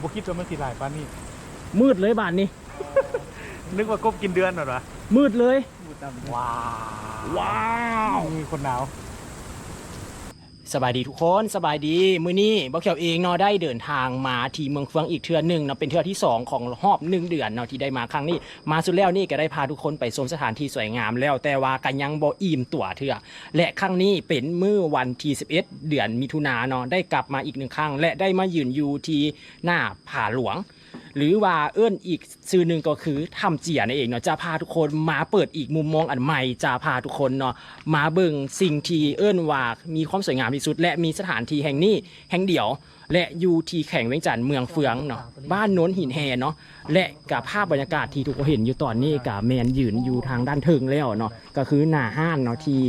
บ่คิดว่ามันสิหลายปานนี้ มืดเลยบ้านนี้ นึกว่ากบกินเดือนเหรอวะมืดเลย ว้าว ว้าว มีคนหนาว สบายดีทุกคนสบายดีมื้อนี้บ่เขียวเองเนาะได้เดินทางมาที่เมืองเฟืองอีกเทื่อหนึ่งเนาะเป็นเทื่อที่สองของรอบหนึ่งเดือนเนาะที่ได้มาครั้งนี้ มาสุดแล้วนี่ก็ได้พาทุกคนไปชมสถานที่สวยงามแล้วแต่ว่ากันยังบ่อิ่มตัวเทื่อและครั้งนี้เป็นมื้อวันที่11 เดือนมิถุนายนเนาะได้กลับมาอีกหนึ่งครั้ง และได้มายืนอยู่ที่หน้าผาหลวง หรือว่าเอื้อนอีกชื่อหนึ่งก็คือทำเจียนั่นเองเนาะจะพาทุกคนมาเปิดอีกมุมมองอันใหม่จะพาทุกคนเนาะมาเบิ่งสิ่งที่เอื้อนว่ามีความสวยงามที่สุด และมีสถานที่แห่งนี้แห่งเดียว และอยู่ที่แข่งเวียงจันทน์เมืองเฟืองเนาะบ้านโน้นหินแฮเนาะและกับภาพบรรยากาศที่ทุกคนเห็นอยู่ตอนนี้กับแมนยืนอยู่ทางด้านเทิงแล้วเนาะก็คือหน้าห้านเนาะที่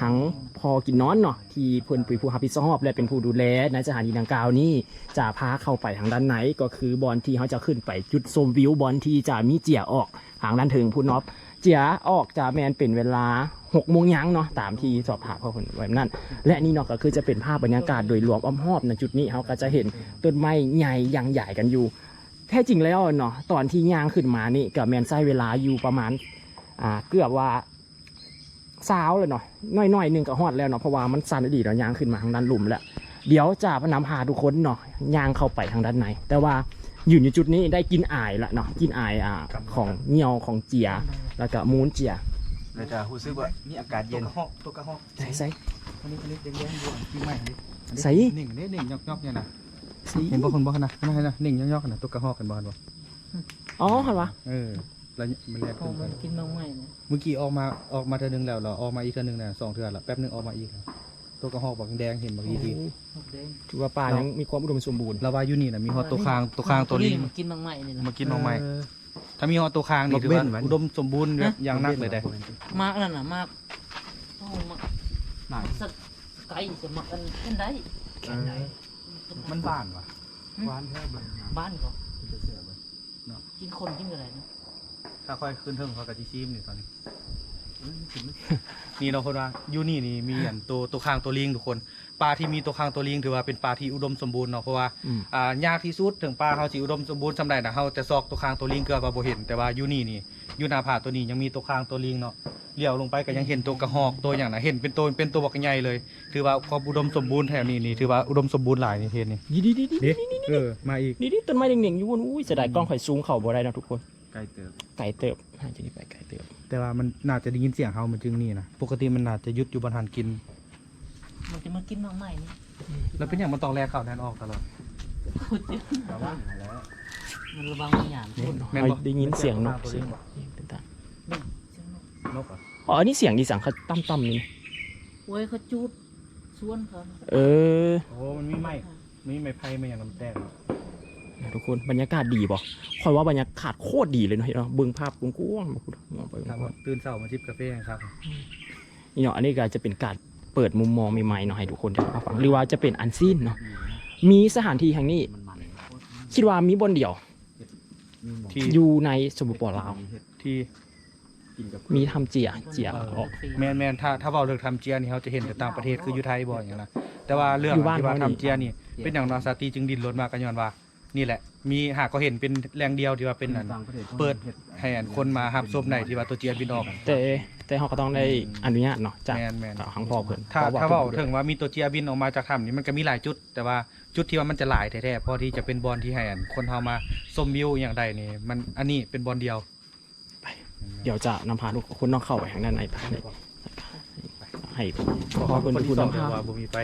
ทั้งพอกินนอนเนาะที่เพิ่นเป็นผู้รับผิดชอบและเป็นผู้ดูแลในสถานีดังกล่าวนี้จะพาเข้าไปทางด้านไหนก็คือบอลที่เขาจะขึ้นไปจุดชมวิวบอลที่จะมีเจียออกทางด้านถึงพูดน็อป เจียออกจะแมนเป็นเวลาหกโมงยังเนาะตามที่สอบถามเขาคนไว้นั่นและนี่เนาะก็คือจะเป็นภาพบรรยากาศโดยรวมอ้อมรอบในจุดนี้เขาก็จะเห็นต้นไม้ใหญ่ยังใหญ่กันอยู่ แท้จริงแล้วเนาะตอนที่ย่างขึ้นมานี่กับแมนใช้เวลาอยู่ประมาณอ่าเกือบว่าเช้าเลยเนาะน้อยๆหนึงก็ฮอดแล้วเนาะเพราะว่ามันสั่นอดีเนาะย่างขึ้นมาทางด้านหลุมแล้วเดี๋ยวจะพนำพาทุกคนเนาะย่างเข้าไปทางด้านในแต่ว่า อยู่ในจุดนี้ได้กินอายละเนาะกินอายอ่าของเหนียวของเจีย แล้วก็มูนเจียเราจะรู้สึกว่ามีอากาศเย็นหอกตัวกระหอกใส่ใส่อันนี้อันนี้แดงๆอยู่ปีใหม่ดิใส่หนึ่งนี่หนึ่งยอกๆเนี่ยนะใส่เห็นบ่คนบ่นะนั่นนะหนึ่งยอกๆนะตัวกระหอกกันบ่บ่อ๋อเห็นปะเออแล้วมันแลกพอขึ้นมักันนกินน้องใหม่นะเมื่อกี้ออกมาออกมาเทื่อนึงแล้วเหรอออกมาอีกเทื่อนึงน่ะสองเทื่อละแป๊บนึงออกมาอีกแล้ว ตัวกระหอกบักแดงเห็นบักอีทีพวกเด้งถือว่าปลายังมีความอุดมสมบูรณ์เราว่าอยู่นี่น่ะมีฮอตตัวคางตัวคางตัวลิงมันกินน้องใหม่นี่นะมากินน้องใหม่ถ้ามีฮอตตัวคางนี่ถือว่าอุดมสมบูรณ์แบบอย่างนักเลยได้มากนั่นน่ะมากโอ้มากไหนสักไก่จะมากันเห็นได้มันบ้านวะบ้านก็กินคนกินอะไรนะถ้าค่อยขึ้นเทิงเขากับจีซีมนี่ตอนนี้ นี่เราคนว่าอยูนี่นี่มีอันตัวตัวคางตัวลิงทุกคนปลาที่มีตัวคางตัวลิงถือว่าเป็นปลาที่อุดมสมบูรณ์เนาะเพราะว่าอืม อ่ายากที่สุดถึงปลาเขาสิอุดมสมบูรณ์สำใดนะเขาจะซอกตัวคางตัวลิงเกือบว่าบ่เห็นแต่ว่าอยูนี่นี่อยูหนาผาตัวนี้ยังมีตัวคางตัวลิงเนาะเลี้ยวลงไปก็ยังเห็นตัวกระหอกตัวอย่างนะเห็นเป็นตัวเป็นตัวบักใหญ่เลย ถือว่าความอุดมสมบูรณ์แถวนี้นี่ถือว่าอุดมสมบูรณ์หลายนี่เห็นนี่ดีดีดีดีเด็เออมาอีกดีดีต้นไม้เด่งๆอยู่บนอุ้ยเสียดายกล้องข่อยซูมเข่าบ่ได้นะทุกคน ไกลเติบไก่เติบ น่าจะนี่ไปไก่เติบแต่ว่ามันน่าจะได้ยินเสียงเขามันจึงนี่นะปกติมันน่าจะยุดอยู่บนหันกิน มันจะมากินน้องใหม่นี่แล้วเป็นอย่างมันต้องแลกเข้าแทนออกตลอดพูดจริงระวังแล้วมันระวังบางอย่างนี่เฮ้ยได้ยินเสียงนกเสียงต่างเสียงนกนกเหรอะๆอ๋ออันนี้เสียงดีสังเขาตั้มๆนี่โอ้ยเขาจูดชวนเขาเออโอ้มันมีไม้มีไม้ไผ่ไม่อย่างลำแตง ทุกคนบรรยากาศดีบ่คอยว่าบรรยากาศโคตรดีเลยเนาะเห็นเนาะเบิ่งภาพกว้างๆมาพูดมองไปครับกว้างตื่นเช้ามาจิบกาแฟครับๆนี่เนาะอันนี้ก็จะเป็นการเปิดมุมมองใหม่ๆเนาะให้ทุกคนได้มาฟังหรือว่าจะเป็นอันซีนเนาะมีสถานที่แห่งนี้มันมันคิดว่ามีบนเดียว ที่อยู่ในสมุทรปราลาวที่กินกับมีทำเจียเจียออกแมนแมนถ้าถ้าเว้าเรื่องทำเจียนี่เขาจะเห็นแต่ต่างประเทศคืออยู่ไทยบ่อยอย่างนะแต่ว่าเรื่องอยู่บ้านที่ว่าเขานี่ทำเจียนี่เป็นอย่างนอสาตีจึงดินรถมากันย้อนว่า นี่แหละ มีหากก็เห็นเป็นแรงเดียวที่ว่าเป็นอันต่างประเทศเปิด ให้อันคนมาหับซบในที่ว่าตัวเจียบินออก แต่แต่เขาก็ต้องได้อนุญาตเนาะจากแมนแมนทางพ่อเพิ่นถ้าพระถ้าเว้าพิ่นถึงว่ามีตัวเจียบินออกมาจากถ้ำนี่มันก็มีหลายจุด แต่ว่าจุดที่ว่ามันจะหลายแท้ๆพอที่จะเป็นบอลที่ให้อันคนเฮามาชมวิวอย่างใดนี่มันอันนี้เป็นบอลเดียว เดี๋ยวจะนำพาทุกคนน้องเข้าไปทางด้านในไปนี่ ให้ขอคเพิ่นนเป็นที่ผู้สองนำเดี๋ยวพาว่าบ่มีไป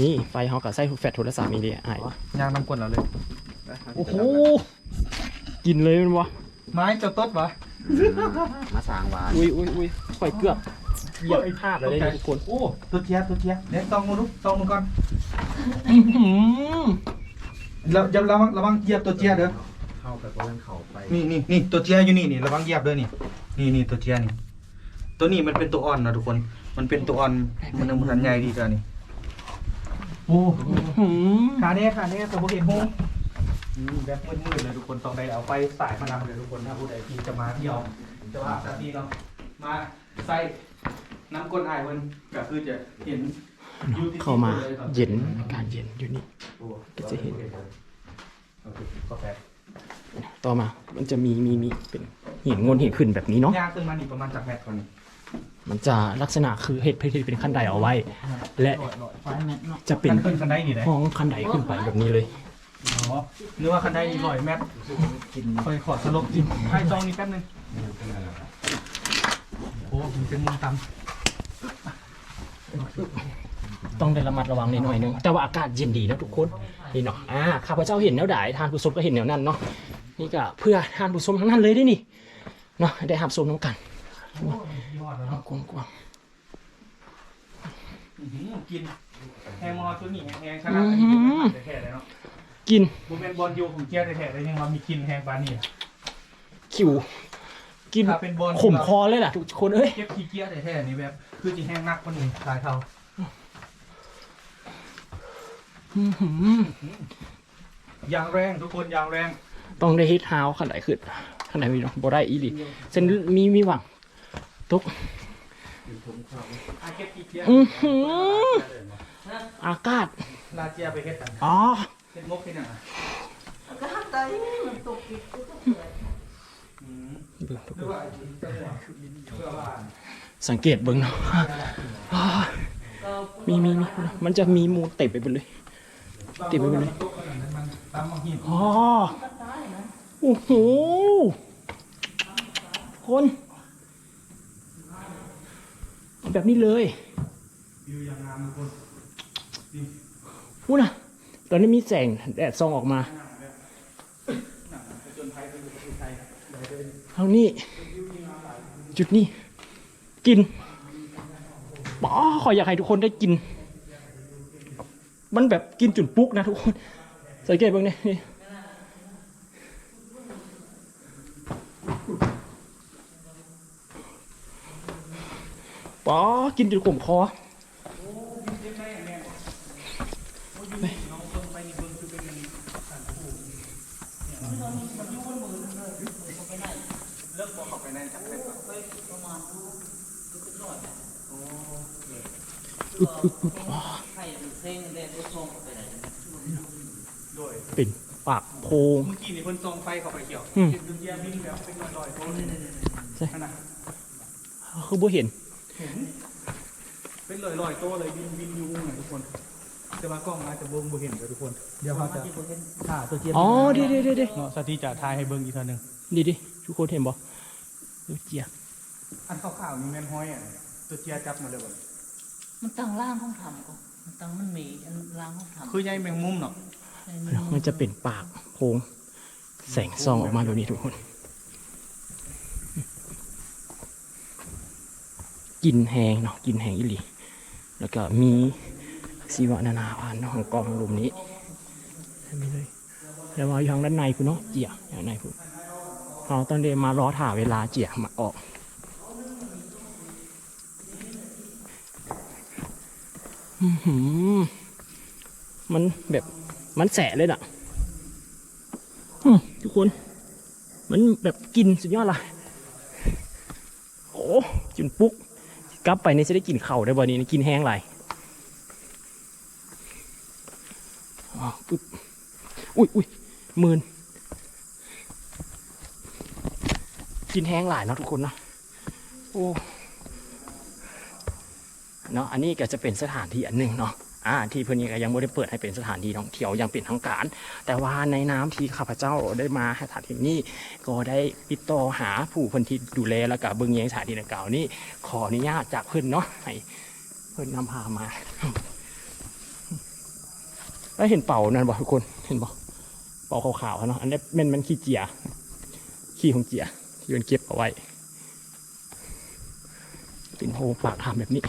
นี่ไฟเขากับใส่แฟลชโทรศัพท์นี่ดิไอ้ย่างน้ำกวนเราเลย โอ้โห กินเลยมันวะ ไม้เจะต้นวะมาสร้างวานอุ้ยอุ้ยอุ้ยข่อยเกือบเหยียบภาพเลยเนี่ยทุกคน โอ้ ตัวเจียตัวเจียเดี๋ยวซองมือลูกซองมือก่อนอื้อหือเราจะระวังระวังเหยียบตัวเจียเด้อเข้ากับเพื่อนเขาไป นี่นี่นี่ตัวเจียอยู่นี่นี่ระวังเหยียบเด้อนี่ นี่นี่ตัวเจียนี่ ตัวนี้มันเป็นตัวอ่อนนะทุกคน มันเป็นตัวอ่อนมันยังมันใหญ่ดีจ้ะนี่โอ้อื้อหือขาเนี้ยขาเนี้ยตัวพวกเห็นหงแบบมืดๆเลยทุกคนต้องได้เอาไฟสายมานำเลยทุกคนถ้าผู้ใดที่จะมาเที่ยวจะว่าสักทีเนาะมาใส่น้ำก้นอายเพิ่นก็คือจะเห็นอยู่ที่เข้ามาลครับเย็นอากาศเย็นอยู่นี่โอ้ก็จะเห็นโอเคก็แปดต่อมามันจะมีมีมีเป็นหินงนหินขึ้นแบบนี้เนาะยางขึ้นมานี่ประมาณจากแมตรก่อนนี่ มันจะลักษณะคือเห็ดเพชรเป็นขั้นไดเอาไว้ และไฟแมทเนาะจะเป็นขึ้นคันไดนี่ได้ห้องขั้นไดขึ้นไปแบบนี้เลยอ๋อหรือว่าคันไดนี่ร้อยแมตรคอยขอสลบกินให้จองนี่แป๊บนึงโอ้มันเป็นมุมต่ำต้องได้ระมัดระวังนิดหน่อยนึงแต่ว่าอากาศเย็นดีนะทุกคนนี่เนาะอ่าข้าพเจ้าเห็นแนวใดทานผู้ชมก็เห็นแนวนั้นเนาะนี่ก็เพื่อทานผู้ชมทั้งนั้นเลยเด้นี่เนาะได้หับชมน้ำกัน ยอดแล้วเอาเนาะกว้างอื้อหือกินแฮงมอตัวนี้แฮงขนาดนี้แท้ๆเลยเนาะๆกินบุเป็นบอลยูของเกียร์แท้ๆเลยยังว่ามีกินแฮงปานนี่อะคิว กินถ้าเป็นบอลขมคอเลยล่ะทุกคนเอ้ยเก็บขี้เกียร์แท้ๆนี่แบบคือจีแห้งนักคนหนึ่งหลายเท่าอื้อหือยางแรงทุกคนยางแรง ต้องได้ฮิตฮาวขนาดขึ้นขนาดนี้เนาะบ่ได้อีหลีเส้นมีมีหวัง ตุกอาเก็บขี้เกียร์อื้อหืออากาศลาเจียไปเฮ็ดกันอ๋อเฮ็ดมกเฮ็ดหยังอะก็ทำใจมันตกอีกก็ต้องเกิดอืมหรือว่าเพื่อว่าสังเกตเบิ่งเนาะอ่ามีมีมีมันจะมีมูลเต็มไปหมดเลย ติดไว้ไปเลยตกขนาดนั้นมันตามบางหินอ๋อโอ้โหคนเอา แบบนี้เลยวิวยังงามทุกคนพูดนะตอนนี้มีแสงแดดส่องออกมาผจญภัยไปอยู่ประเทศไทยทางนี้จุดนี้ กินป๋อขออยากให้ทุกคนได้กิน มันแบบกินจุดปุ๊กนะทุกคนสังเกตเบ้างเนี่ย ป๋อกินจุดขมคอไข่มันเส้นเด็ดก็ส่งไปไหนโดยเป็นปากโพงเมื่อกี้นี่เพิ่นส่องไฟเข้าไปเกี่ยวอืมเห็นดุนยาบินแบบเป็นลอยๆโต้นใช่ขนาดคือบ่เห็น เห็น เป็นลอยๆโต้เลยบินบินอยู่นะทุกคนแต่ว่ากล้องอาจจะเบิ่งบ่เห็นเลยทุกคน เดี๋ยวเขาจะถ่าตัวเจียบอ๋อเดี๋ยวเดี๋ยวเดี๋ยวเดี๋ยวเนาะสาธิตจะถ่ายให้เบิ่งอีกเทีนึงดีดิทุกคนเห็นบ่ดูเจียอันขาวๆนี่แม่นห้อยอะตัวเจียจับมาเลยบ่มันตั้งร่างห้องทำก็มันตั้งมันมีอันร่างห้องทำคือใยแมงมุมเนาะมันจะเป็นปากโพงแสงซองออกมาแบบนี้ทุกคน กินแหงเนาะกินแหงอิหลีแล้วก็มีสีวนานาพันธุ์ของกองลมนี้มีเลยแล้วว่าอยู่ทางด้านในคุณเนาะเจียอย่างในคุณเราตอนเดนมารอถ่าเวลาเจียมาออกมันแบบมันแสะเลยน่ะทุกคน มันแบบกินสุดยอดละโอ้จุนปุ๊ก กลับไปนี่จะได้กินเข่าได้บ่นี้กินแห้งไรปุ๊บอุ้ยอุ้ยมื่นกินแห้งหลายเนาะทุกคนเนาะโอ้เนาะอันนี้ก็จะเป็นสถานที่อันหนึ่งเนาะ อ่าที่เพื่อนยังก็ยังไม่ได้เปิดให้เป็นสถานที่ท่องเที่ยวยังเป็นทางการ แต่ว่าในน้ำที่ข้าพเจ้าได้มาสถานที่นี้ก็ได้ติดต่อหาผู้คนที่ดูแลแล้วก็เบิ่งแยงสถานที่ดังกล่าวนี้ขออนุญาตจากเพื่อนเนาะให้เพื่อนนำพามาแล้วเห็นเป่านั่นบ่ทุกคนเห็นบ่เป่าขาวๆเนาะอันนี้มันมันขี้เจียขี้ของเจียที่มันเก็บเอาไว้เป็นโฮปากทำแบบนี้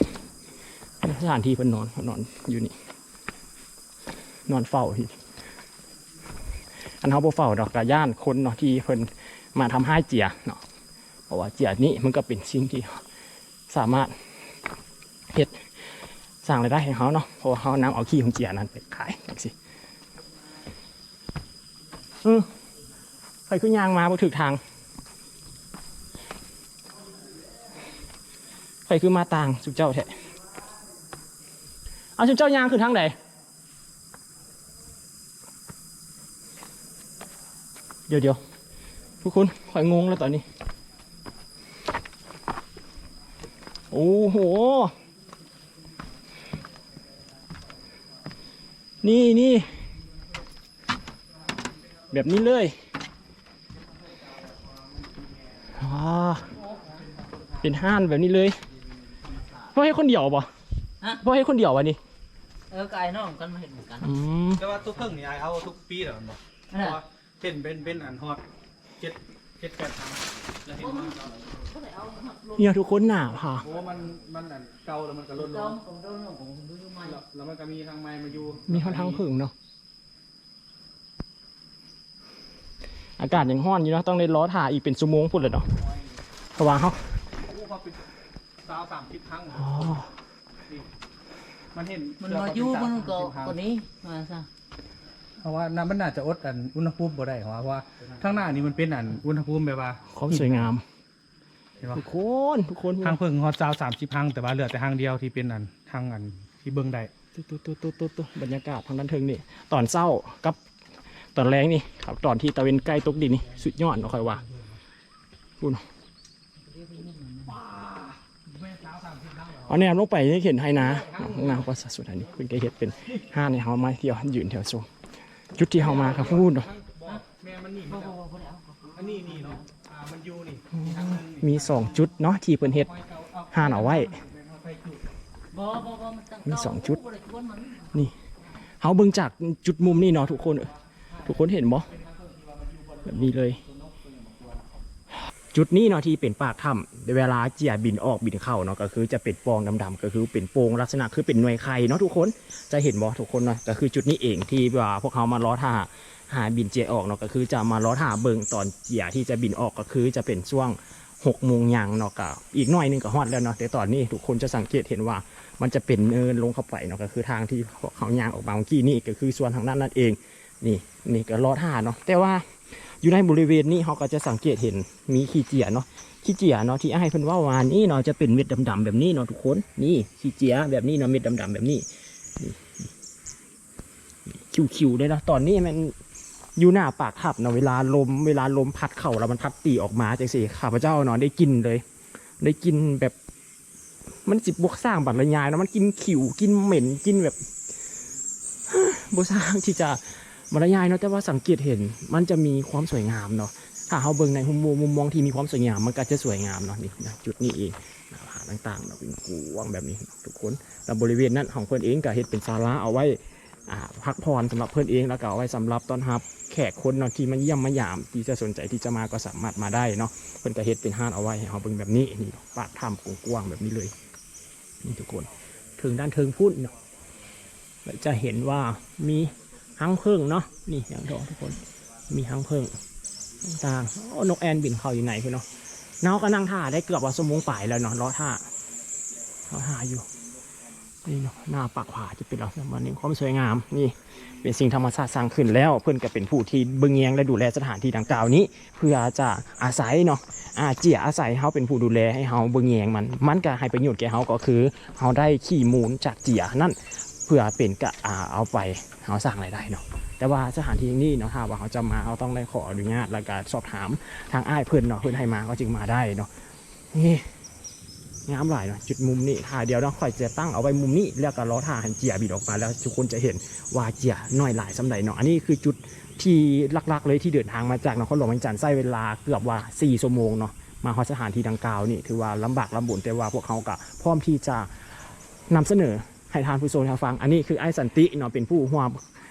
สถานที่เพิ่นนอนเพิ่นนอนอยู่นี่ นอนเฝ้าที่อันเขาบ่เฝ้าดอกกระย่านคนเนาะที่เพิ่นมาทำให้เจียเนาะเพราะว่าเจียนี้มันก็เป็นสิ่งที่สามารถเฮ็ดสร้างรายได้ให้เขาเนาะเพราะว่าเขานำเอาขี้ของเจียนั้นไปขายจังซี่เออไปขึ้นยางมาบ่ถึกทางไปคือมาต่างสุเจ้าแท้ เอาสุเจ้ายางคือทางใดเดี๋ยวเดี๋ยวทุกคนข่อยงงแล้วตอนนี้ โอ้โห นี่นี่แบบนี้เลยอ่าเป็นห้านแบบนี้เลยพ่อให้คนเดียวป่ะฮะพ่อให้คนเดียววะนี่เออกายน้องกันมาเห็นเหมือนกันอืมแต่ว่าทุกเครื่องนี่ไอเอาทุกปีเหรอมันบอกนั่นแหละว่าเป็นเป็นเป็นอันฮอตเจ็ดเจ็ดแปดครั้งแล้วเห็นมันเนี่ยทุกคนหนาพาโอ้มันมันอันเก่าแล้วมันก็ลดลจองมของเจ้าน้องของดูดูมาแล้วแล้วมันก็มีทางไม้มาอยู่มีค่อนข้างผึ่งเนาะ อากาศยังร้อนอยู่เนาะต้องได้ล้อถ่าอีกเป็นชั่วโมงพุ่นเลยเนาะเพราะว่าเขาโอ้เขาเป็นสาวสามสิบครั้งอ๋อ มันเห็นมันมาอยู่มันก็ตัวนี้มาซะเพราะว่าน้ำมันน่าจะอดอันอุณหภูมิบ่ได้เพราะว่าทางหน้านี่มันเป็นอันอุณหภูมิแบบว่าความสวยงามเห็นปะทุกคนทุกคนทางเพิ่งฮอตสาวสามสิบครั้งแต่ว่าเหลือแต่ทางเดียวที่เป็นอันทางอันที่เบิ่งได้ตุ๊ตุ๊ตุ๊ตุ๊ตุ๊ตุ๊บรรยากาศทางด้านเทิงนี่ตอนเศร้ากับตอนแรงนี่ครับตอนที่ตะเวนใกล้ตกดินนี่สุดยอดเนาะค่อยว่าคุณ เอาแนวลงไปนี่เห็นไฮนาข้างหน้าก็สุดอันนี้คุณแกเห็ดเป็นห้าในเฮามาเที่ยวยืนแถวชมจุดที่เฮามาครับพูดเนาะแม่มันนี่บ่บ่บ่ได้เอยมีสองจุดเนาะที่เพิ่นเฮ็ดห้านเอาไว้ มีสองชุดนมันเฮาเบิ่งจากจุดมุมนี่เนาะทุกคนเอ้ยทุกคนเห็นบ่แบบนี้เลย จุดนี้เนาะที่เป็นปากถ้ำเวลาเจียบินออกบินเข้าเนาะก็คือจะเป็นปองดำๆก็คือเป็นโปงลักษณะคือเป็นหน่วยไข่เนาะทุกคนจะเห็นบ่ทุกคนเนาะก็คือจุดนี้เองที่ว่าพวกเขามาล้อท่าหาบินเจียออกเนาะก็คือจะมาล้อท่าเบิงตอนเจียที่จะบินออกก็คือจะเป็นช่วงหกโมงยังเนาะก็อีกหน่อยหนึงก็ฮอดแล้วเนาะแต่ตอนนี้ทุกคนจะสังเกตเห็นว่ามันจะเป็นเนินลงเข้าไปเนาะก็คือทางที่พวกเขายางออกมาเมื่อกี้นี่ก็คือส่วนทางด้านนั่นเอง นี่นี่ก็ลอดห่าเนาะแต่ว่า อยู่ในบริเวณนี้เขาก็จะสังเกตเห็นมีขี้เจียเนาะขี้เจียเนาะที่ไอ้เพิ่นว่าวานนี่เนาะจะเป็นเม็ดดำๆแบบนี้เนาะทุกคนนี่ขี้เจียแบบนี้เนาะเม็ดดำๆแบบนี้คิวๆเลยนะตอนนี้มันอยู่หน้าปากถ้ำเนาะเวลาลมเวลาลมพัดเข่าแล้วมันพัดตีออกมาจังสิข้าพเจ้าเนาะได้กินเลย ได้กินแบบมันสิบบวกสร้างบัตรละยายเนาะมันกินขิวกินเหม็นกินแบบบสร้างที่จะ บรรยายเนาะแต่ว่าสังเกตเห็นมันจะมีความสวยงามเนาะถ้าเราเบิ่งในมุมมองมุมมองที่มีความสวยงามมันก็จะสวยงามเนาะนี่นะจุดนี้เองหน้าผาต่างๆเนาะเป็นกวางแบบนี้ทุกคนแล้วบริเวณนั้นของเพื่อนเองก็เฮ็ดเป็นศาลาเอาไว้พักผ่อนสำหรับเพื่อนเองแล้วก็เอาไว้สำหรับต้อนรับแขกคนเนาะที่มาเยี่ยมมายามที่จะสนใจที่จะมาก็สามารถมาได้เนาะเพิ่อนก็เฮ็ดเป็นห้านเอาไว้เราเบิ่งแบบนี้นี่ปากถ้ำกว้างแบบนี้เลยนี่ทุกคนถึงด้านเทิงพุ่นเนาะจะเห็นว่ามี หางเพิ่งเนาะนี่อย่างที่ทุกคนมีหางเพิ่งต่างโอ้นกแอนบินเข้าอยู่ไหนพี่เนาะน้าก็นั่งท่าได้เกือบว่าสมงป่ายแล้วเนาะล้อท่ารอท่าอยู่นี่เนาะหน้าปากผาจะเป็นลักษณะแบบนี้ความสวยงามนี่เป็นสิ่งธรรมชาติสร้างขึ้นแล้ว เพื่อนก็เป็นผู้ที่เบึงแยงและดูแลสถานที่ดังกล่าวนี้ เพื่อจะอาศัยเนาะอาเจียอาศัยเขาเป็นผู้ดูแลให้เขาเบึงแยงมัน มันก็ให้ประโยชน์แก่เขาก็คือเขาได้ขี้มูลจากเจียนั่น เพื่อเป็นกะอ่าเอาไปเอาสร้างรายได้เนาะแต่ว่าสถานที่นี้เนาะถ้าว่าเขาจะมาเขาต้องได้ขออนุญาตและการสอบถามทางอ้ายเพื่อนเนาะเพื่อนให้มาก็จึงมาได้เนาะนี่งามหลายเนาะจุดมุมนี้ท่าเดียวเนาะค่อยจะตั้งเอาไว้มุมนี้แล้วก็ล้อท่าหันเจียบิดออกมาแล้วทุกคนจะเห็นว่าเจียน้อยหลายสำใดเนาะอันนี้คือจุดที่ลักๆเลยที่เดินทางมาจากนครหลวงเวียงจันทร์ใช้เวลาเกือบว่า4ชั่วโมงเนาะมาฮอสถานที่ดังกล่าวนี่ถือว่าลำบากลำบนแต่ว่าพวกเขาก็พร้อมที่จะนำเสนอ ให้ทานผู้ชมทางฟัง อันนี้คือไอ้สันติเนาะเป็นผู้ห่วง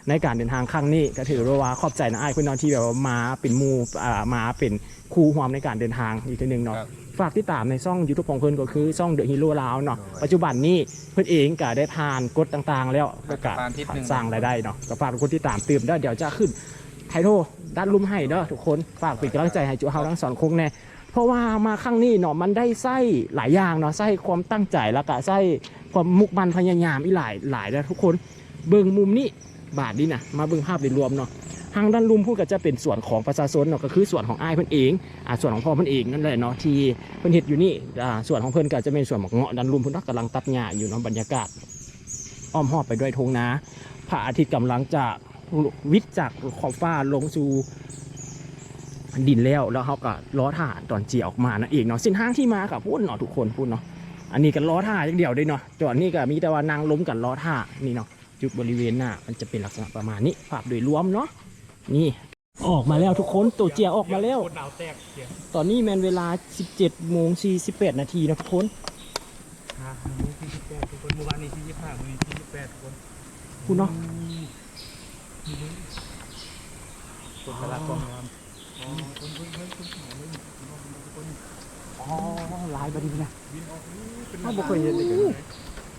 ในการเดินทางครั้งนี้ก็ถือว่าขอบใจนะไอ้คุณเนาะที่แบบว่ามาเป็นหมูอ่ามาเป็นครูห่วงในการเดินทางอีกทีหนึ่งเนาะครับ ฝากที่ตามในช่องยูทูบของเพื่อนก็คือช่องเดอะฮีโร่ลาวเนาะปัจจุบันนี้เพื่อนเองก็ได้ผ่านกฎต่างๆ แล้วก็กะผ่านทิศหนึ่ง สร้างรายได้เนาะก็ฝากทุกคนที่ตามตื่มได้เดี๋ยวจะขึ้นไทโทด้านลุ่มให้เด้อทุกคนฝากเป็นกำลังใจให้จูเฮาทั้งสองคงแน่ เพราะว่ามาครั้งนี้เนาะมันได้ไส้หลายอย่างเนาะไส้ความตั้งใจแล้วก็ไส้ความมุกมันพยายามอีหลายหลายแล้วทุกคนเบิ่งมุมนี้บาทนี้นะมาเบิ่งภาพโดยรวมเนาะทางด้านลุมพูดก็จะเป็นส่วนของประชาชนเนาะก็คือส่วนของอ้ายเพิ่อนเองอ่าส่วนของพ่อเพิ่อนเองนั่นแหละเนาะที่เพิ่อนเฮ็ดอยู่นี่อ่าส่วนของเพิ่อนก็จะเป็นส่วนของเงาะด้านลุมเพิ่นก็กำลังตัดหญ้าอยู่เนาะบรรยากาศอ้อมหอบไปด้วยทงนาพระอาทิตย์กำลังจะวิทจากขอบฟ้าลงสู่ ดินแล้วแล้วเขาก็ล้อถ่าตอนเจียออกมานั่นเองเนาะเส้นทางที่มากับพูดเนาะทุกคนพูดเนาะอันนี้ก็ล้อท่าอย่างเดียวเลยเนาะจอดนี่ก็มีแต่ว่านางล้มกับล้อท่านี่เนาะจุดบริเวณหน้ามันจะเป็นลักษณะประมาณนี้ภาพโดยรวมเนาะนี่ออกมาแล้วทุกคนตัวเจียออกมาแล้วคนหนาวแตกเสียงตอนนี้แมนเวลา 17โมง48 นาทีนะทุกคนฮะมื้อที่สิบแปดทุกคนเมื่อวานนี้ที่ยี่สิบห้ามื้อนี้ที่ยี่สิบแปดทุกคนพูดเนาะคนตลาดกองงาม อ๋อลายบดีนะบินออกนี่เป็นอ้าบ่เคยเห็นเลย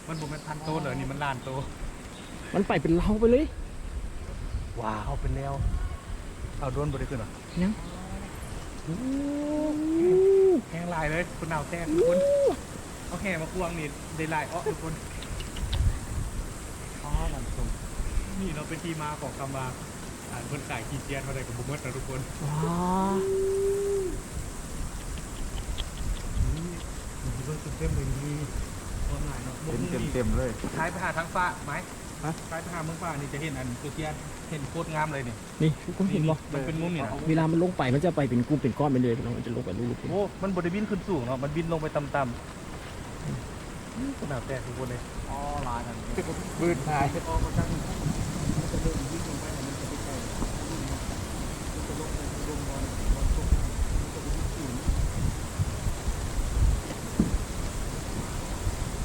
มันบ่แม่นพันโตเหรอนี่มันล้านโตมันไปเป็นเล้าไปเลย ว้าวเป็นแล้วเอาโดนบ่ได้ขึ้นเหรอยังแห้งลายเลยคนหนาวแตกทุกคนเอาแห่มาควงนี่ได้ลายอ้อทุกคนอ๋อมันตรงนี่เราเป็นที่มาของคำว่า อ่านเพิ่นขายขี้เกียจมาได้กับบุมเมดนะทุกคนว้านี่มีเบิ่งเต็มๆเลยนี่ออนไลน์เนาะเต็มเต็มเต็มเลยท้ายไปหาทางฟ้าไหมท้ายไปหาเมืองฟ้านี่จะเห็นอันตัวเกียจเห็นโคตรงามเลยนี่นี่ทุกคนเห็นบ่มันเป็นมุมนี่นะเวลามันลงไปมันจะไปเป็นกลุ่มเป็นก้อนไปเลยมันจะลงไปรูปโอ้ มันบไดบินขึ้นสูงเนาะมันบินลงไปต่ำๆขนาดแตกทุกคนเลย อ๋อลายทันบืนทายอ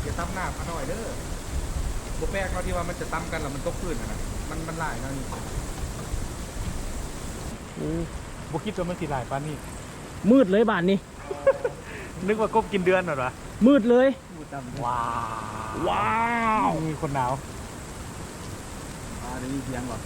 ย่าตั้มห น้ามาหน่อยเด้อบ่แปลกเนาะที่ว่ามันจะตั้มกันแล้วมันตกพื้นอะนะมันมันหลายเนาะนี่บ่คิดว่ามันสิหลายปานนี้มืดเลยบานนี้ นึกว่ากบกินเดือนเหรอวะมืดเลย ว้าวว้าวมีคนหนาวอ่าได้ยินเสียงก่อน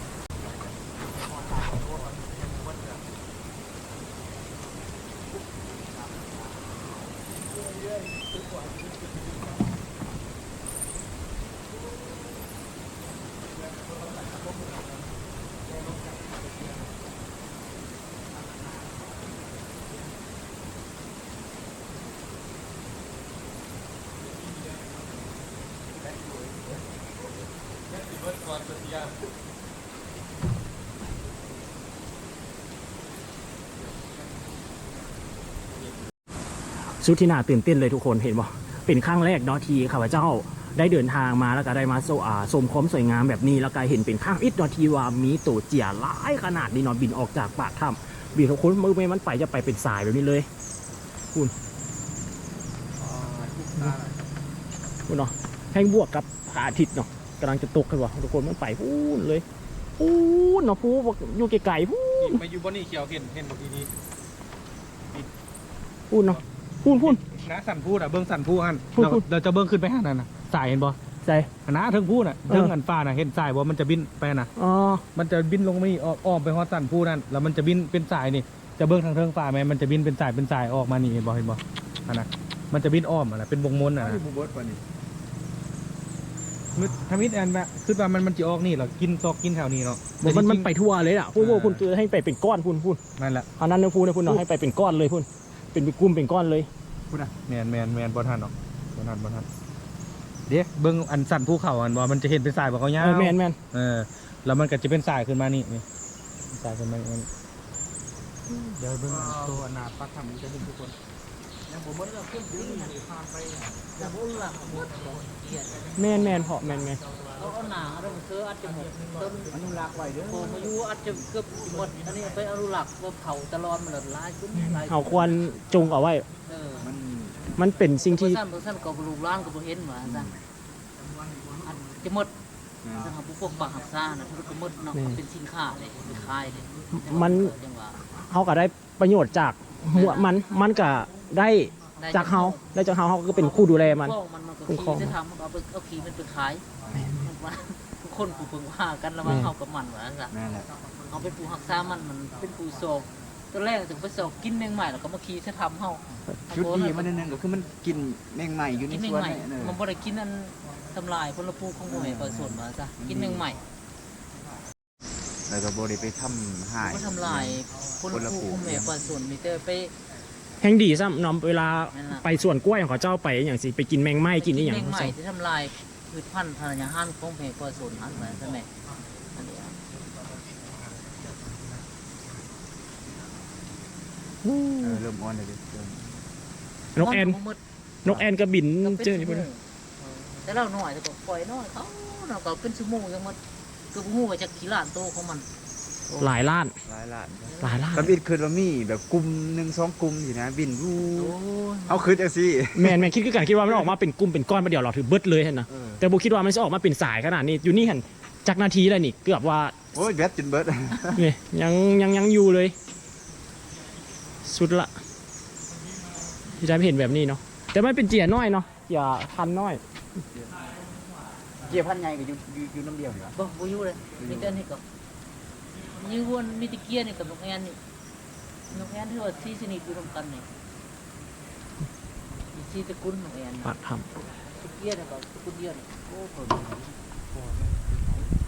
สุดที่น่าตื่นเต้นเลยทุกคนเห็นบ่เป็นครั้งแรกเนาะที่ข้าพเจ้าได้เดินทางมาแล้วก็ได้มาโซอาชมความสวยงามแบบนี้แล้วก็เห็นเป็นข้างอิดเนาะที่ว่ามีตัวเจียหลายขนาดนี้เนาะบินออกจากปากถ้ำบินทุกคนมือไม่มันไปจะไปเป็นสายแบบนี้เลยคุณคุณเนาะแห้งบวกกับพระอาทิตย์เนาะ กำลังจะตกกันว่ะทุกคนมันไปพูนเลยพูนเนาะพูนอยู่ไกลๆพูนมาอยู่บนนี่เขียวเห็นเห็นบางทีนี้พูนเนาะพูนพูนนะสันพูดอะเบิ้งสันพูดอันพูดเราพูดเราจะเบิ้งขึ้นไปหานั่นน่ะสายเห็นบ่ใจนะเทิงพูดอะเออเทิงอันฟ้าน่ะเห็นสายบ่มันจะบินไปน่ะอ๋อมันจะบินลงมานี่ออกอ้อมไปฮอดสันพูดนั่นแล้วมันจะบินเป็นสายนี่จะเบิ้งทางเทิงฟ้าไหมมันจะบินเป็นสายเป็นสายออกมานี่เห็นบ่เห็นบ่อันน่ะมันจะบินอ้อมอะนะเป็นวงมนต์อะอ้าว นะที่บูเบิร์ตป่ะนี่มึดทำมิดอันแบบคือว่ามันมันจะออกนี่เหรอกินซอกกินแถวนี้เนาะมันมันแต่จริงๆ มันไปทั่วเลยอะพูดว่าคุณคือให้ไปเป็นก้อนพูนพูนนั่นแหละอันนั้นนะพูดนะพูดเนาะให้ไปเป็นก้อนเลยพูนเป็นเป็นกลุ่มเป็นก้อนเลยแมนแมนแมนบอทันเนาะบอทันบอทันเดี๋ยวเบิ้งอันสั่นภูเขาอันบ่มันจะเห็นเป็นสายบ่เขายาเอวอแมนแมนเออแล้วมันก็จะเป็นสายขึ้นมานี่นี่สายขึ้นมานี่เดี๋ยวเบิ้งอันตัวอนาปักทำมันจะเห็นทุกคน แม่นแม่นเพาะแม่นแมนเราเอาหนังเราเสื้ออัดจมูกต้นอนุรักษ์ไว้เด้อโผล่มาอยู่อัดจะเกือบหมดอันนี้ไปอนุรักษ์ว่าเผาตลอดมันละลายขึ้นลายเขาควรจงเอาไว้ เออมันมันเป็นสิ่งที่ที่สั้นสั้นก็บลูร้านก็บ่เห็นว่าซั่นอันจะหมดซั่นครับพวกปากหักซ่านะทุกหมดเนาะเป็นสินค้าเลยเป็นขายเลยจังว่าเขาก็ได้ประโยชน์จากหัวมันมันก็ ได้จากเขาได้จากเขาเขาก็เป็นผู้ดูแลมันพวกมันมันก็ขี่จะทำเอาไปเอาขี่มันไปขายมันว่าทุกคนกูเพิ่งว่ากันแล้วว่าเฮากับมันว่าซั่นนั่นแหละเอาเป็นปูหักษามันมันเป็นปูโศกตัวแรกถึงไปโศกกินแมงใหม่แล้วก็มาขี่จะทำเฮาชุดดีมันนิดนึงก็คือมันกินแมงใหม่อยู่ในกินแมสงวนใหม่เนี่ยเออมันบ่ได้กินอันทำลายพลปูของหน่วยปล่อยส่วนมาซะกินแมงใหม่แล้วก็บ่ได้ไปทำหายบ่ทำลายพลปูของหน่วยปล่อยส่วนมีแต่ไป แห่งดีซ้ำเนอมเวลาไปสวนกล้วยของเขาเจ้าไปอย่างสิไปกินแมงไม้กินนี่อย่างแมงใหม่ซ้ำที่ทำลายพืชพันธุ์ธัญญาหารของหน่วยปล่อยส่วนนั้นมาใช่ไหมอันนี้อะเออเริ่มอ่อนเลยดิเริ่มนกแอนมัหมดนกแอนก็บินก็เป็นเจอนี่ชั่พุ่วนโมงแต่เราหน่อยแต่ก็ปล่อยน้อยเขาเราก็เป็นชั่วโมงยังหมดคือบ่ฮู้ว่าจะกี่ล้านโตของมัน หลายล้าน หลายล้านหลายล้าน ก็บินขึ้นว่ามีแบบกลุ่มหนึ่งสองกลุ่มอยู่นะ บินวูโอ้ยเอาขึ้นจังซี่แมนแมนคิดคือกันคิดว่ามันออกมาเป็นกลุ่มเป็นก้อนมาเดียวเราถือเบิดเลยเห็นนะเออแต่บุคิดว่ามันจะออกมาเป็นสายขนาดนี้อยู่นี่เห็นจากนาทีแล้วนี่เกือบว่าโอ้ยแบตจนเบิดนี่ยังยังยังอยู่เลย สุดละที่ได้ไม่เห็นแบบนี้เนาะแต่มันเป็นเจียน้อยเนาะอย่าพันน้อยเกี่ยวพันใหญ่ก็อยู่อยู่อยู่น้ำเดียวนี่วะบ่บ่อยู่เลยมีแต่นี่ก็ มีวนมีแตะเกียร์นี่กับนกแอนนี่นกแอนที่ว่าที่สนิทอยู่ร่วมกันนี่มีชื่อตระกูลนกแอนปากทตะเกียร์นี่ก็ตระกูลเดียวนี่โอ้โห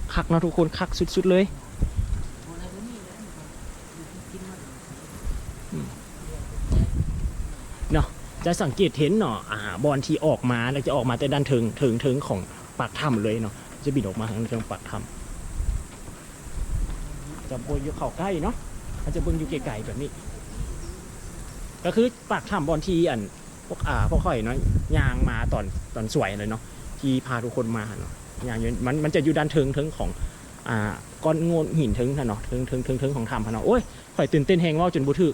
ำคักเนาะทุกคนคักสุด ๆ เลยอะไรพวกนี้นะอยู่กินมันจะสังเกตเห็นเนาะอ่าบอลที่ออกมาแล้วจะออกมาแต่ด้านเทิงเทิงเทิงของปากถ้ำเลยเนาะจะบินออกมาทางเทิงปากถ้ำ จะบนอยู่เข้าใกล้เนาะอาจจะเบิ่งอยู่ไกลๆแบบนี้ ก็คือปากถ้ำบอลที่อันพวกอ่าพวกข่อยเนาะยางมาตอนตอนสวยเลยเนาะที่พาทุกคนมาเนาะยางอยู่มันมันจะอยู่ด้านเทิงเทิงของอ่าก้อนโงนหินเทิงท่านเนาะเทิงเทิงเทิงเทิงของถ้ำท่านเนาะโอ้ยข่อยตื่นเต้นแฮงเว่าจนบุถึก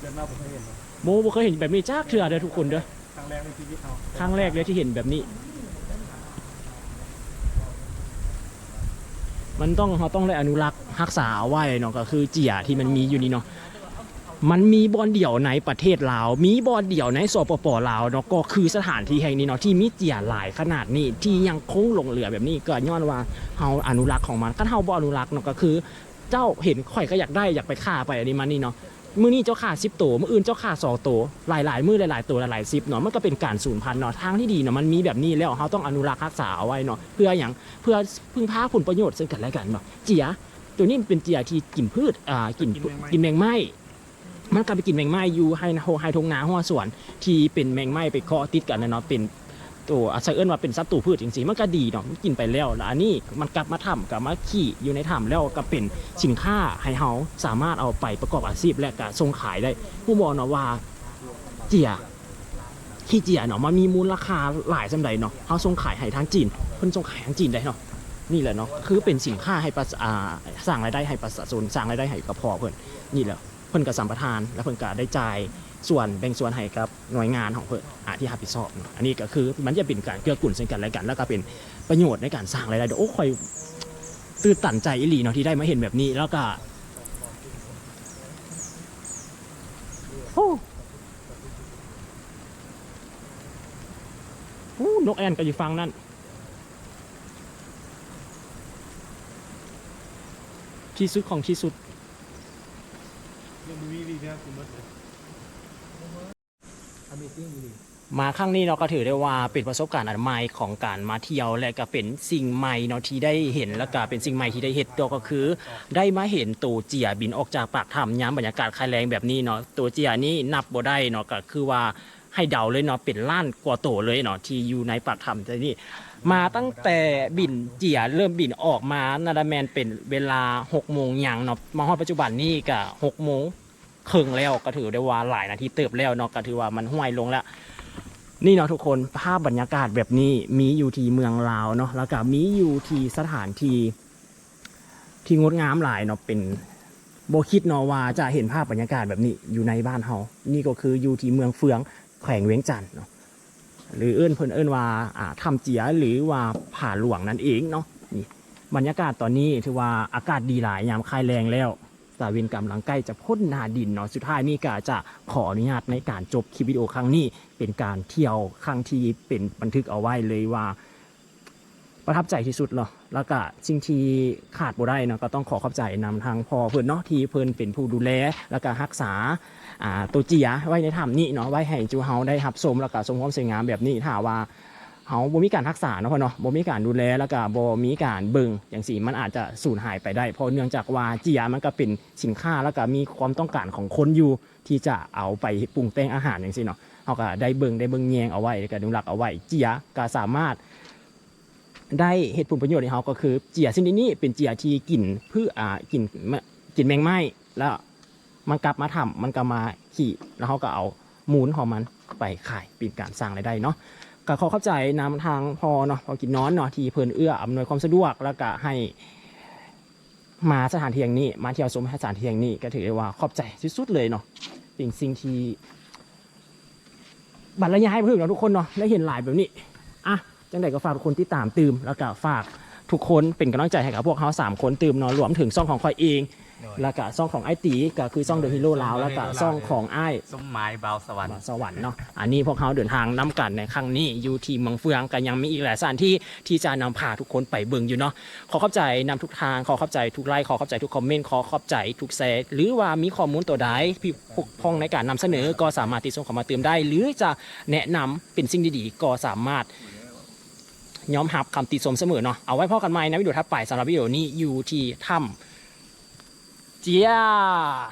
เดินมาผมเคยเห็นโมบ่เคยเห็นแบบนี้จ้าเถื่อเด้อทุกคนเด้อครั้งแรกในชีวิตเขาครั้งแรกเลยที่เห็นแบบนี้ มันต้องเขาต้องได้อนุรักษ์รักษาไว้เนาะก็คือเจียที่มันมีอยู่นี่เนาะมันมีบอลเดี่ยวในประเทศลาว มีบอลเดี่ยวในสปปลาวเนาะก็คือสถานที่แห่งนี้เนาะที่มีเจียหลายขนาดนี้ที่ยังคงหลงเหลือแบบนี้ก็ย้อนว่าเฮาอนุรักษ์ของมันก็เฮาบ่อนุรักษ์เนาะก็คือ เจ้าเห็นข่อยก็อยากได้อยากไปฆ่าไปอันนี้มันนี่เนาะ มื้อนี้เจ้าข่าสิบตัวมื้ออื่นเจ้าข่าสองตัวหลายๆมื้อหลายๆตัวหลายๆสิบเนาะมันก็เป็นการสูญพันธุ์เนาะทางที่ดีเนาะมันมีแบบนี้แล้วเราต้องอนุรักษ์รักษาเอาไว้เนาะเพื่ออย่างเพื่อพึ่งพาผลประโยชน์ซึ่งกันและกันเนาะเจียตัวนี้มันเป็นเจียที่กินพืชอ่ากินกินแมงไม้มันก็ไปกินแมงไม้อยู่ให้โฮให้ทงนาหัวสวน ที่เป็นแมงไม้ไปเคาะติดกันนะเนาะเป็น ตัวอาศัยเอิ้นว่าเป็นศัตรูพืชจริงๆมันก็ดีเนาะมันกินไปแล้วแล้วอันนี้มันกลับมาทำกลับมาขี่อยู่ในถ้ำแล้วก็เป็นสินค้าให้เฮาสามารถเอาไปประกอบอาชีพและการส่งขายได้ ผู้บอกเนาะว่าเจียขี้เจียเนาะมันมีมูลค่าหลายสำใดเนาะเฮาส่งขายให้ทางจีนเพิ่นส่งขายทางจีนได้เนาะนี่แหละเนาะคือเป็นสินค้าให้ประาสร้างรายได้ให้ประชาชนสร้างรายได้ให้กับพ่อเพิ่นนี่แหละเพิ่นก็สัมปทาน และเพิ่นก็ได้จ่าย ส่วนแบ่งส่วนให้กับหน่วยงานของเพิ่นอาที่รับผิดชอบเนาะอันนี้ก็คือมันจะเป็นการเกื้อกูลซึ่งกันและกัน แล้วก็เป็นประโยชน์ในการสร้างรายได้ด้วยโอ้คอยตื่นตันใจอีหลีเนาะที่ได้มาเห็นแบบนี้แล้วก็โอ้โอ้นกแอ่นก็อยู่ฟังนั่นที่สุดของที่สุดยังมีวีนี่ยคุณมดเลย มาครั้งนี้เราก็ถือได้ว่าเป็นประสบการณ์อันใหม่ของการมาเที่ยวและก็เป็นสิ่งใหม่เนาะที่ได้เห็นแล้วก็เป็นสิ่งใหม่ที่ได้เห็นตัวก็คือ ได้มาเห็นตัวเจียบินออกจากปากถ้ำยามบรรยากาศคลายแรงแบบนี้เนาะตัวเจียนี่นับบ่ได้เนาะก็คือว่าให้เดาเลยเนาะเป็นล้านกว่าโตเลยเนาะที่อยู่ในปากถ้ำแต่นี่มาตั้งแต่บินเจียเริ่มบินออกมานาดาแมนเป็นเวลา6โมงยังเนาะมาฮอดปัจจุบันนี่ก็6โมง ครึ่งแล้วก็ถือได้ว่าหลายนาทีเติบแล้วเนาะก็ถือว่ามันห้วยลงแล้วนี่เนาะทุกคนภาพบรรยากาศแบบนี้มีอยู่ที่เมืองลาวเนาะแล้วก็มีอยู่ที่สถานที่ที่งดงามหลายเนาะเป็นโบคิดเนาะว่าจะเห็นภาพบรรยากาศแบบนี้อยู่ในบ้านเฮานี่ก็คืออยู่ที่เมืองเฟืองแขวงเวียงจันทน์เนาะหรือเอิ้นเพิ่นเอิ้นว่าอ่าทำเจียหรือว่าผ่าหลวงนั่นเองเนาะนี่บรรยากาศตอนนี้ถือว่าอากาศดีหลายยามคลายแรงแล้ว ตาเวนกำลังใกล้จะพ้นนาดินเนาะสุดท้ายนี่ก็จะขออนุญาตในการจบคลิปวิดีโอครั้งนี้ เป็นการเที่ยวครั้งที่เป็นบันทึกเอาไว้เลยว่า ประทับใจที่สุดเนาะแล้วก็สิ่งที่ขาดบ่ได้เนาะก็ต้องขอขอบใจนำทางพ่อเพิ่อนเนาะที่เพิ่อนเป็นผู้ดูแลแล้วก็รักษาอ่าตัวเจียไว้ในถ้ำนี้เนาะไว้ให้จูเฮาได้รับชมแล้วก็ชมความสวยงามแบบนี้ถ้าว่า เฮาบ่มีการรักษาเนาะพ่อเนาะบ่มีการดูแลแล้วก็บ่มีการเบิ่งอย่างสี่มันอาจจะสูญหายไปได้ เพราะเนื่องจากว่าเจียมันก็เป็นสินค้าแล้วก็มีความต้องการของคนอยู่ที่จะเอาไปปรุงแต่งอาหารอย่างซี่เนาะเขาก็ได้เบิ่งได้เบิ่งแยงเอาไว้แล้วก็อนุรักเอาไว้เจียก็สามารถได้เหตุผลประโยชน์ในเขาก็คือเจียชนิดนี้เป็นเจียที่กินพืชอ่ากินกินแมงไม้แล้วมันกลับมาทำมันก็มาขี่แล้วเขาก็เอามูลของมันไปขายเป็นการสร้างรายได้เนาะ ก็ขอเข้าใจนำทางพอเนาะพอกินนอนเนาะที่เพิ่นเอื้ออำนวยความสะดวกแล้วก็ให้มาสถานที่อย่างนี้ มาเที่ยวชมสถานที่อย่างนี้ ก็ถือได้ว่าขอบใจสุดๆเลยเนาะเป็นสิ่งที่บรรยายเพื่อนเราทุกคนเนาะได้เห็นหลายแบบนี้อะจังใดก็ฝากทุกคนที่ตามตื่มแล้วก็ฝากทุกคนเป็นกำลังใจให้กับพวกเขาสามคนตื่มเนาะรวมถึงซ่องของคอยเอง แล้วก็ซ่องของไอตีก็คือซ่องเดอะฮีโร่ลาวแล้วก็ซ่องของไอ้ายสมหมายเบาสวรรค์สวรรค์เนาะอันนี้พวกเขาเดินทางน้กันในครั้งนี้อยู่ที่เมืองเฟืองกันยังมีอีกหลายสถานที่ที่จะนำพาทุกคนไปเบิ่งอยู่เนาะขอขอบใจนำทุกทางขอขอบใจทุกไลค์ขอขอบใจทุกคอมเมนต์ขอขอบใจทุกแชร์หรือว่ามีข้อมูลตัวใดที่ปกพ้องในการนำเสนอก็สามารถติดส่งเข้ามาเติมได้ หรือจะแนะนำเป็นสิ่งดีๆก็สามารถย้อมรับคำติชมเสมอเนาะเอาไว้พอกันใหม่ในวิดีโอถัดไปสำหรับวิดีโอนี้อยู่ที่ถ้ำเ Yeah.